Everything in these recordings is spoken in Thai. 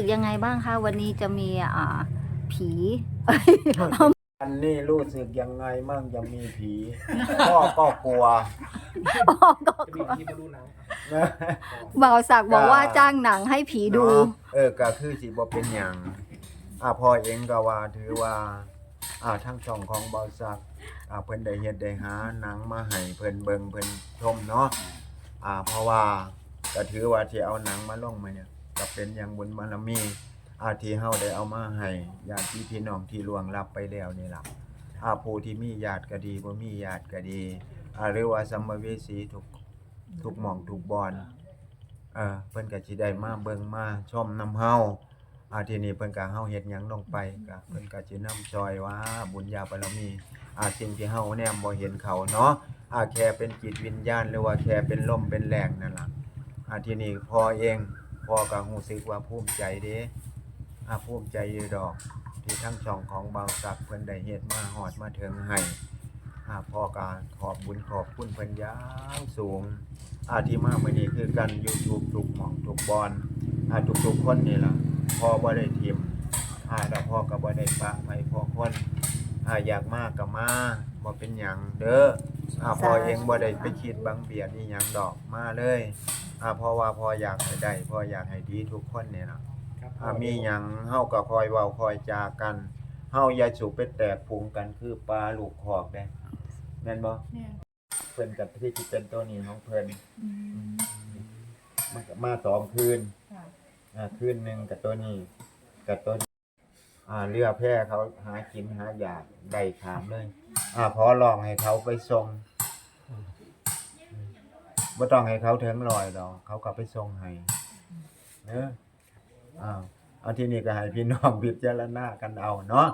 สึกยังไงบ้างคะวันนี้จะมีอ่าผี อันนี้รู้สึกยังไงมั่งจะมีผีพ่อก็กลัวจะมีที่มาดูหนังครับนะบ่าวศักดิ์บอกว่าจ้างหนังให้ผีดูเนาะเออก็คือสิบ่เป็นหยังอ่าพ่อเองก็ว่าถือว่า อ่าทั้งช่องของเบาสักอ่าเพิ่นได้เฮ็ดได้หาหนังมาให้เพิ่นเบิ่งเพิ่นชมเนาะอ่าเพราะว่าก็ถือว่าที่เอาหนังมาลงมาเนี่ย ก็เป็นอย่างบุญบารมีอาที่เฮาได้เอามาให้ญาติพี่น้องที่ล่วงลับไปแล้วนี่ล่ะอาผู้ที่มีญาติก็ดีบ่มีญาติก็ดีอาหรือว่าสัมภเวสีทุกทุกหม่องทุกบอนเออเพิ่นก็สิได้มาเบิ่งมาชมนำเฮาอาทีนี้เพิ่นก็เฮาเฮ็ดหยังลงไปก็เพิ่นก็สินำซอยว่าบุญญาบารมีอาสิ่งที่เฮาแนมบ่เห็นเขาเนาะอาแค่เป็นจิตวิญญาณหรือว่าแค่เป็นลมเป็นแรงนั่นล่ะอาทีนี้พอเอง พ่อก็รู้สึกว่าภูมิใจเด้อาภูมิใจอยู่ดอก ที่ทั้งช่องของเบาสักเพิ่นได้เฮ็ดมาฮอดมาเถึงให้อาพ่อก็ขอบบุญขอบคุณเพิ่นย่างสูงอาที่มาเมื่อนี้คือกัน YouTube ทุกหม่องทุกบอลอาทุกๆคนนี่ล่ะพ่อบ่ได้ทีมอาแล้วพ่อก็บ่ได้ปะไปพ่อคนอาอยากมากก็มาบ่เป็นหยังเด้ออาพ่อเองบ่ได้ไปคิดบังเบียดอีหยังดอกมาเลย อ่าเพราะว่าพ่ออยากให้ได้พ่ออยากให้ดีทุกคนนี่ล่ะครับอ่ามีหยังเฮาก็คอยเว้าคอยจากันเฮาอย่าสูบไปแตกพุงกันคือปลาลูกคอกเด้แม่นบ่เพิ่นกับที่สิเป็นตัวนี้ของเพิ่นมันก็มาสองคืนอ่าคืนหนึ่งกับตัวนี้กับตัวนี้อ่าเรือแพร่เขาหากินหาอยากได้ขามเลย อ่าพอลองให้เขาไปส่ง บ่ต้องให้เขาถึงลอยดอกเขาก็ไปส่งให้เนอะอ้าวเอาที่นี่ก็ให้พี่น้องพิจารณากันเอาเนาะ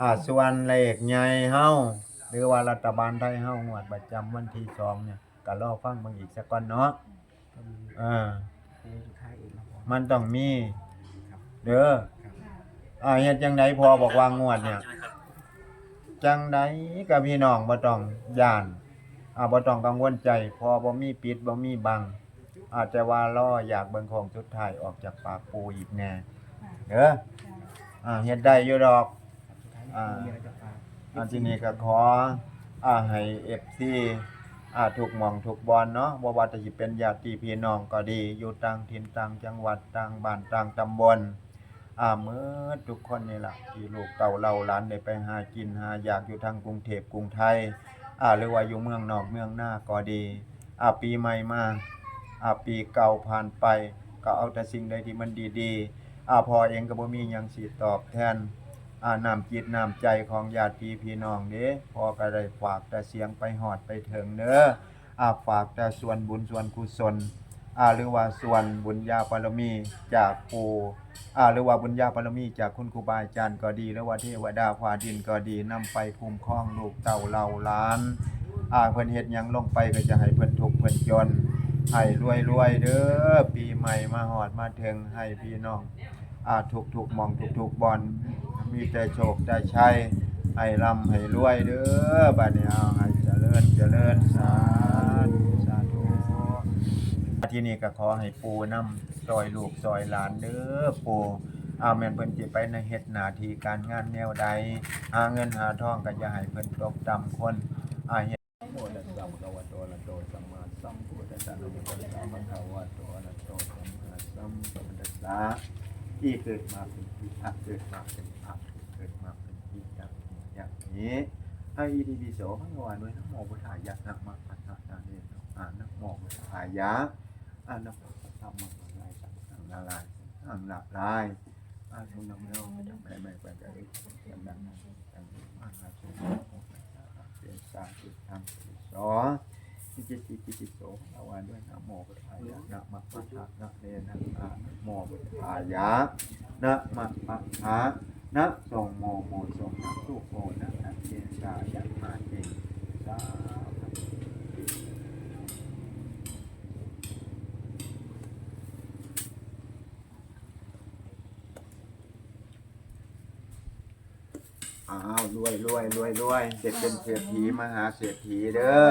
อ่าส่วนเลขใหญ่เฮาหรือว่ารัฐบาลไทยเฮางวดประจำวันที่สองเนี่ยก็รอฟังเบิ่งอีกสักก่อนเนาะก็มีอ่ามีสุดท้ายอีกแล้วพอมันต้องมีครับเด้อครับอ่าเฮ็ดจังไดพอบอกว่างวดเนี่ย จังไดกับพี่น้องบ่ต้องย่าน อ่าบ่ต้องกังวลใจ พอบ่มีปิดบ่มีบังอาจจะว่ารออยากเบิ่งของสุดท้ายออกจากปากปูอีกแน่เด้ออ่าเฮ็ดได้อยู่ดอกสุดท้ายมีอะไรจะฝากอันที่นี้ก็ขออ่าให้ FC อ่าทุกหม่องทุกบอนเนาะบ่ว่าจะสิเป็นญาติพี่น้องก็ดี อยู่ต่างถิ่นต่างจังหวัดต่างบ้านต่างตำบล อ่าเมื่อทุกคนนี่ล่ะที่ลูกเต่าเราหลานได้ไปหากินหาอยากอยู่ทางกรุงเทพกรุงไทย อ่าหรือว่าอยู่เมืองนอกเมืองหน้าก็ดีอ่าปีใหม่มาอ่าปีเก่าผ่านไป ก็เอาแต่สิ่งใดที่มันดีๆอ่าพอเองก็บ่มีหยังสิตอบแทนอ่านำจิตนำใจของญาติพี่พี่น้องเด้พอก็ได้ฝากแต่เสียงไปหอดไปถึงเด้ออ่าฝากแต่ส่วนบุญส่วนกุศล อาหรือว่าส่วนบุญญาบารมีจากปู่อ่าหรือว่าบุญญาบารมีจากคุณครูบาอาจารย์ก็ดีหรือว่าเทวดาฟ้าดินก็ดีนำไปคุ้มครองลูกเต่าเหล่าหลานอาเพิ่นเฮ็ดหยังลงไปก็จะให้เพิ่นทุกข์เพิ่นจนให้รวยๆเด้อปีใหม่มาหอดมาถึงให้พี่น้องอาทุกทุกหมองทุกทุกบอลมีแต่โชคแต่ชัยให้ร่ำให้รวยเด้อบัดนี้เอาให้เจริญเจริญสา ที่นี่ก็ขอให้ปู่นำซอยลูกซอยหลานเด้อปู่อาแม่นเพิ่นสิไปในเฮ็ดหน้าที่การงานแนวใดหาเงินหาทองก็อย่าให้เพิ่นตกต่ำคนอาเฮ็ดโมตัสสะภะวะโตอะระโตสัมมาสัมพุทธัสสะนะโมตัสสะภะคะวะโตอะระโตสัมมาสัมพุทธัสสะที่เกิดมาเป็นพิทักษ์เกิดมาเป็นอักเกิดมาเป็นพิทักษ์อย่างนี้ให้อิติปิโสพระวาด้วยนะโมพุทธายะนะมะพัฒนาเนนะอานะโมพุทธายะ อานะโมพุทธามังลายสังฆังละลายสังละลายอาทุนำโลกทำให้ไม่ไปกันเลยสันดังสังมาหาสุโมโหเสียสาธุธรรมสุโสที่จิตติจิตโสพระวาด้วยนะโมพุทธายะนะมะพัฒนาเนนะอานะโมพุทธายะนะมะปะหานะส่งโมโมส่งนะทุกโมนะนะเจชายันมาเจสาธุ อ้าวรวยรวยรวยรวยเด็กเป็นเศรษฐีมหาเศรษฐีเด้อ